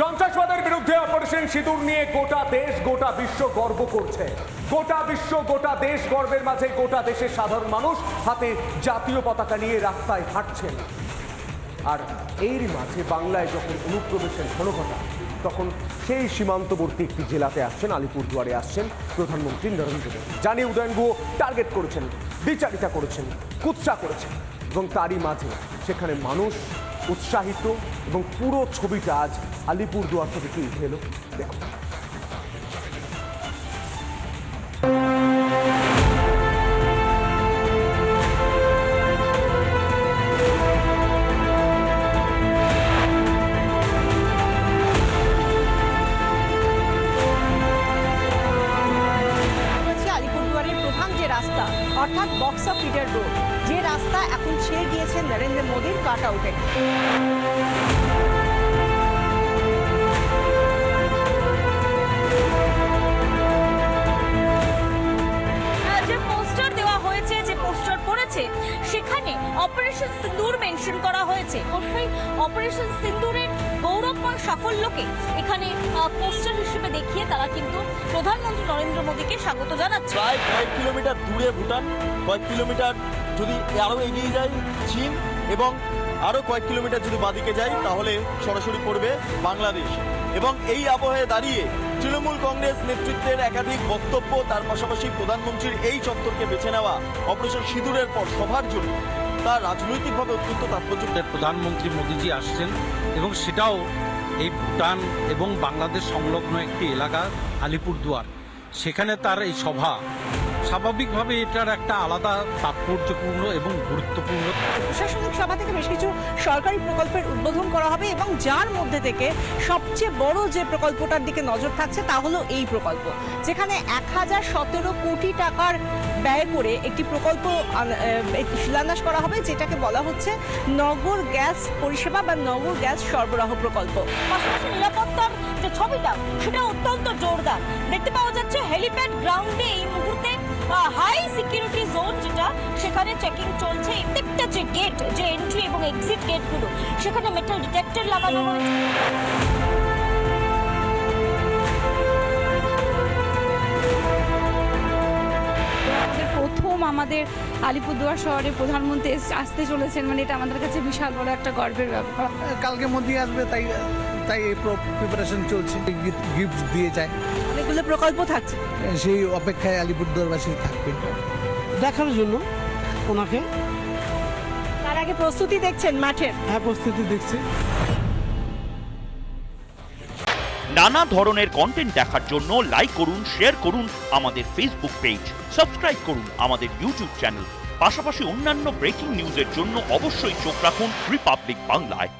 সন্ত্রাসবাদের বিরুদ্ধে অপারেশন সিঁদুর নিয়ে গোটা দেশ, গোটা বিশ্ব গর্ব করছে। গোটা বিশ্ব, গোটা দেশ গর্বের মাঝে গোটা দেশের সাধারণ মানুষ হাতে জাতীয় পতাকা নিয়ে রাস্তায় হাঁটছেন। আর এরই মাঝে বাংলায় যখন অনুপ্রবেশের ঘনঘটা, তখন সেই সীমান্তবর্তী একটি জেলাতে আসছেন, আলিপুরদুয়ারে আসছেন প্রধানমন্ত্রী নরেন্দ্র মোদী। জানি উদয়ন গুহ টার্গেট করেছেন, বিচারিতা করেছেন, কুৎসা করেছেন এবং তারই মাঝে সেখানে মানুষ উৎসাহিত এবং পুরো ছবিটা আজ আলিপুরদুয়ার থেকে কি উঠে এলো? যে রাস্তা, অর্থাৎ বক্সা রোড যে রাস্তা এখন ছেয়ে গিয়েছে নরেন্দ্র মোদীর কাট আউটে অপারেশন সিন্দুর মেনশন করা হয়েছে। অপারেশন সিন্দুরের গৌরবময় সাফল্যকে এখানে পোস্টার হিসেবে দেখিয়ে তারা কিন্তু প্রধানমন্ত্রী নরেন্দ্র মোদীকে স্বাগত জানাচ্ছে। প্রায় কয়েক কিলোমিটার দূরে ভুটান, কয়েক কিলোমিটার যদি আরও এগিয়ে যায় চীন এবং আরও কয়েক কিলোমিটার যদি বাদিকে যাই, তাহলে সরাসরি পড়বে বাংলাদেশ। এবং এই আবহে দাঁড়িয়ে তৃণমূল কংগ্রেস নেতৃত্বের একাধিক বক্তব্য, তার পাশাপাশি প্রধানমন্ত্রীর এই চত্বরকে বেছে নেওয়া অপারেশন সিঁদুরের পর সভার জন্য তা রাজনৈতিকভাবে অত্যন্ত তাৎপর্য প্রধানমন্ত্রী মোদীজি আসছেন এবং সেটাও এই ভুটান এবং বাংলাদেশ সংলগ্ন একটি এলাকা, আলিপুরদুয়ার। সেখানে তার এই সভা স্বাভাবিকভাবে এটার একটা আলাদা তাৎপর্যপূর্ণ এবং গুরুত্বপূর্ণ প্রশাসনিক সভা থেকে বেশ কিছু সরকারি প্রকল্পের উদ্বোধন করা হবে এবং যার মধ্যে থেকে সবচেয়ে বড় যে প্রকল্পটার দিকে নজর থাকছে তা হলো এই প্রকল্প, যেখানে এক হাজার সতেরো কোটি টাকার ব্যয় করে একটি প্রকল্প শিলান্যাস করা হবে, যেটাকে বলা হচ্ছে নগর গ্যাস পরিষেবা বা নগর গ্যাস সরবরাহ প্রকল্প। নিরাপত্তার যে ছবিটা, সেটা অত্যন্ত জোরদার। দেখতে পাওয়া যাচ্ছে হেলিপ্যাড গ্রাউন্ডে এই মুহূর্তে হাই সিকিউরিটি জোন যেটা সেখানে চেকিং চলছে। প্রত্যেকটা যে গেট যে এন্ট্রি এবং এক্সিট গেটগুলো সেখানে মেটাল ডিটেক্টর লাগানো হয়েছে। আমাদের প্রথম আমাদের আলিপুরদুয়ার শহরে প্রধানমন্ত্রী আসতে চলেছেন মানে এটা আমাদের কাছে বিশাল বড় একটা গর্বের ব্যাপার। কালকে মোদি আসবে তাই তাই এই প্রিপারেশন চলছে। গিফট দিয়ে যায়। অনেকগুলো প্রকল্প থাকছে। সেই অপেক্ষায় আলিপুরদুয়ারবাসী থাকবেন। দেখার জন্য ওনাকে। তার আগে প্রস্তুতি দেখছেন মাঠের হ্যাঁ প্রস্তুতি দেখছি। নানা ধরনের কন্টেন্ট দেখার জন্য লাইক করুন শেয়ার করুন আমাদের ফেসবুক পেজ সাবস্ক্রাইব করুন আমাদের ইউটিউব চ্যানেল পাশাপাশি অন্যান্য ব্রেকিং নিউজের জন্য অবশ্যই চোখ রাখুন রিপাবলিক বাংলায়